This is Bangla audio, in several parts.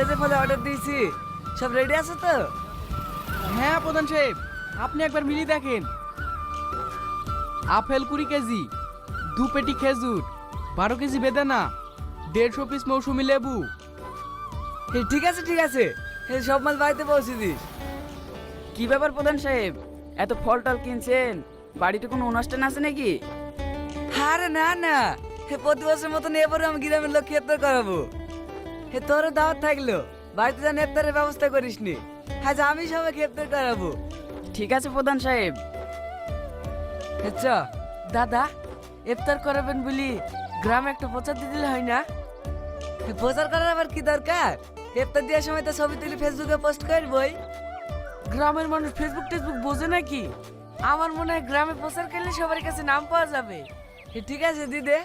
যে যে ফলে অর্ডার দিয়েছি। সব রেডি আছে তো? হ্যাঁ প্রধান সাহেব আপনি একবার মিলিয়ে দেখেন। আপেল কুড়ি কেজি দু পেটি খেজুর বারো কেজি বেদানা দেড়শো পিস মৌসুমি লেবু। এ, ঠিক আছে ঠিক আছে। এ, সব মাল বাড়িতে পৌঁছে দিস। কি ব্যাপার প্রধান সাহেব? এত ফল টল কিনছেন? বাড়িতে কোনো অনুষ্ঠান আছে নাকি? আরে না না। হে প্রতি বছরের মতন এবারে আমি গ্রামের লোক ইফতার করাবো। হে তোর দাওয়াত থাকল। বাড়িতে যেন ইফতারের ব্যবস্থা করিস নি আজ আমি সবাইকে ইফতার করাবো। ঠিক আছে প্রধান সাহেব। চ। দাদা ইফতার করাবেন বলি গ্রামে একটা প্রচার দিয়ে দিলে হয় না? প্রচার করার আবার কি দরকার? ইফতার দেওয়ার সময় তো ছবি তুলে ফেসবুকে পোস্ট করবই। গ্রামের মানুষ ফেসবুক টেসবুক বোঝে নাকি? আমার মনে হয় গ্রামে প্রচার করলে সবার কাছে নাম পাওয়া যাবে। ঠিক আছে দিদে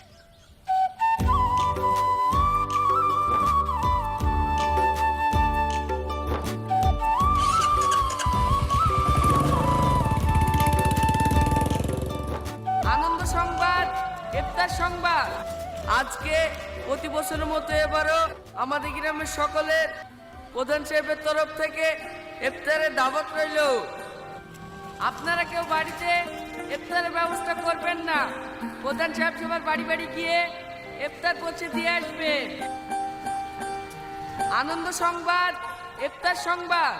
সংবাদ। আজকে প্রতি বছরের মতো এবারও আমাদের গ্রামের সকলের প্রধান সাহেবের তরফ থেকে ইফতারের দাওয়াত রইল। আপনারা কেউ বাড়িতে ইফতারের ব্যবস্থা করবেন না। প্রধান সাহেব সবার বাড়ি বাড়ি গিয়ে ইফতার পৌঁছে দিয়ে আসবেন। আনন্দ সংবাদ, ইফতার সংবাদ।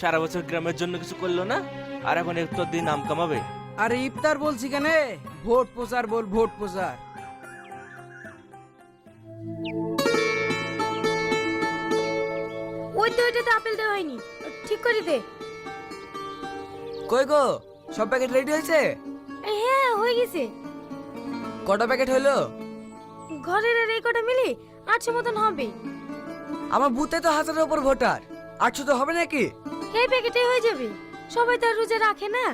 সারা বছর গ্রামের জন্য কিছু করল না? আর এখন একটু দিন নাম কামাবে? আরে ইফতার বলছি কেন? ভোট প্রচার বল ভোট প্রচার। ওই তো ওইটাতে আপেল দেওয়া হয়নি। ঠিক করে দে। কই গো সব প্যাকেট রেডি হয়েছে? হ্যাঁ হয়ে গেছে। কটা প্যাকেট হলো? ঘরের আর এই কটা মিলে আটশো মতন হবে। আমার বুথে তো হাজারের উপর ভোটার। আটশো তো হবে নাকি? এই প্যাকেটে হয়ে যাবে। সবাই তো আর রোজা রাখে না।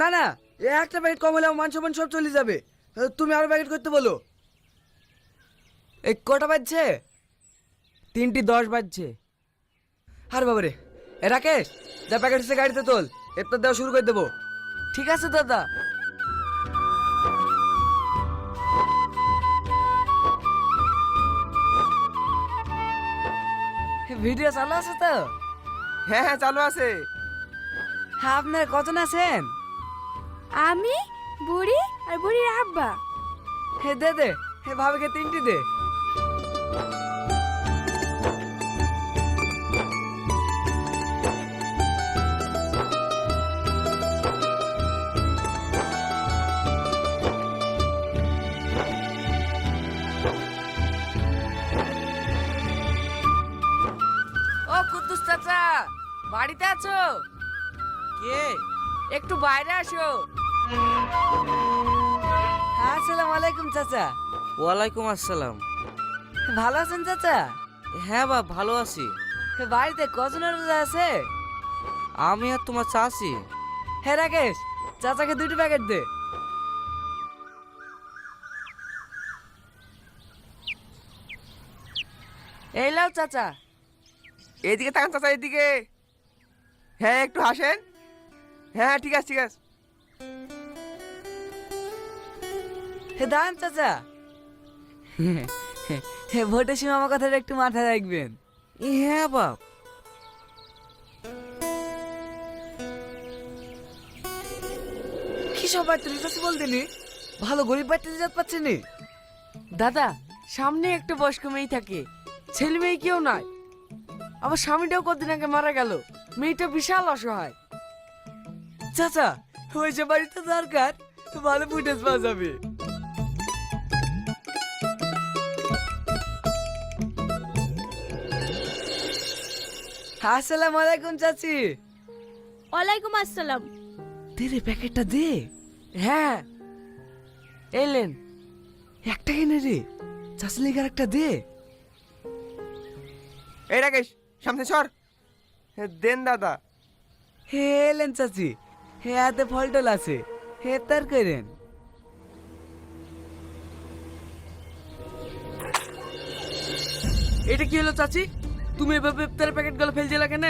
না না এ একটা প্যাকেট কম হলে আমার মান সম্মান সব চলে যাবে। তুমি আরও প্যাকেট করতে বলো। এই কটা বাজছে? তিনটি দশ বাজছে। আর বাবারে এ রাকেশ যা প্যাকেট হচ্ছে গাড়িতে তোল এরপর দেওয়া শুরু করে দেবো। ঠিক আছে দাদা। ভিডিও চালু আছে তো? হ্যাঁ হ্যাঁ চালু আছে। হ্যাঁ আপনার কজন আছেন? আমি বুড়ি আর বুড়ির আব্বা। হে দে দে। হে ভাবিকে তিনটি দে। ও কুদ্দুস চাচা বাড়িতে আছো? কে? একটু বাইরে আসো। আসসালামু আলাইকুম চাচা। ওয়ালাইকুম আসসালাম। ভালো আছেন চাচা? হ্যাঁ বা ভালো আছি। বাড়িতে কজনের রোজা আছে? আমি আর তোমার চাষি হে রাকেশ চাচাকে দুটি প্যাকেট দে। এই লাও চাচা। এইদিকে তাকান চাচা এইদিকে হ্যাঁ একটু হাসেন। হ্যাঁ ঠিক আছে ঠিক আছে। দান চাচা। ভোটের সময় আমার কথাটা একটু মাথায় রাখবেন। হ্যাঁ বাপ। কি সব বাড়িতে রিচার্জ বলতেনি ভালো গরিব বাড়িতে রিচার্জ পাচ্ছেনি দাদা সামনে একটা বয়স্ক মেয়ে থাকে। ছেলে মেয়ে কেউ নাই। আমার স্বামীটাও কদিন আগে মারা গেল। মেয়েটা বিশাল অসহায়। চাচা ওই যে বাড়িতে দরকার ভালো ফুটেজ পাওয়া যাবে। আসসালামু আলাইকুম চাচি। ওয়ালাইকুম আসসালাম। দে রে প্যাকেটটা দে। হ্যাঁ। এলেন একটা কিনে রে চাচি লেগার একটা দে। এই রাকেশ সামনে সর। দেন দাদা। হে এলেন চাচি হে হাতে ফলটল আছে। হে তার করেন এটা কি হলো চাচি? তুমি এভাবে ইফতারের প্যাকেটগুলো ফেলছিলে কেন?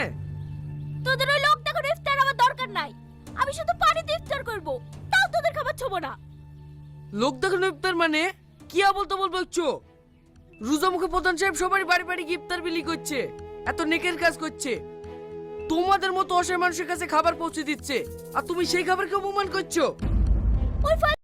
তোদের ওই লোক দেখুন ইফতার আমার দরকার নাই। আমি শুধু পানিতে ইফতার করব তাও তোদের খাবার ছোবো না। লোক দেখানো ইফতার মানে? কি আবল তো রুজা মুখে প্রধান সাহেব সবারই বাড়ি বাড়ি ইফতার বিলি করছে এত নেকের কাজ করছে। তোমাদের মতো অসহায় মানুষের কাছে খাবার পৌঁছে দিচ্ছে আর তুমি সেই খাবারকে অপমান করছ। ওই ফাল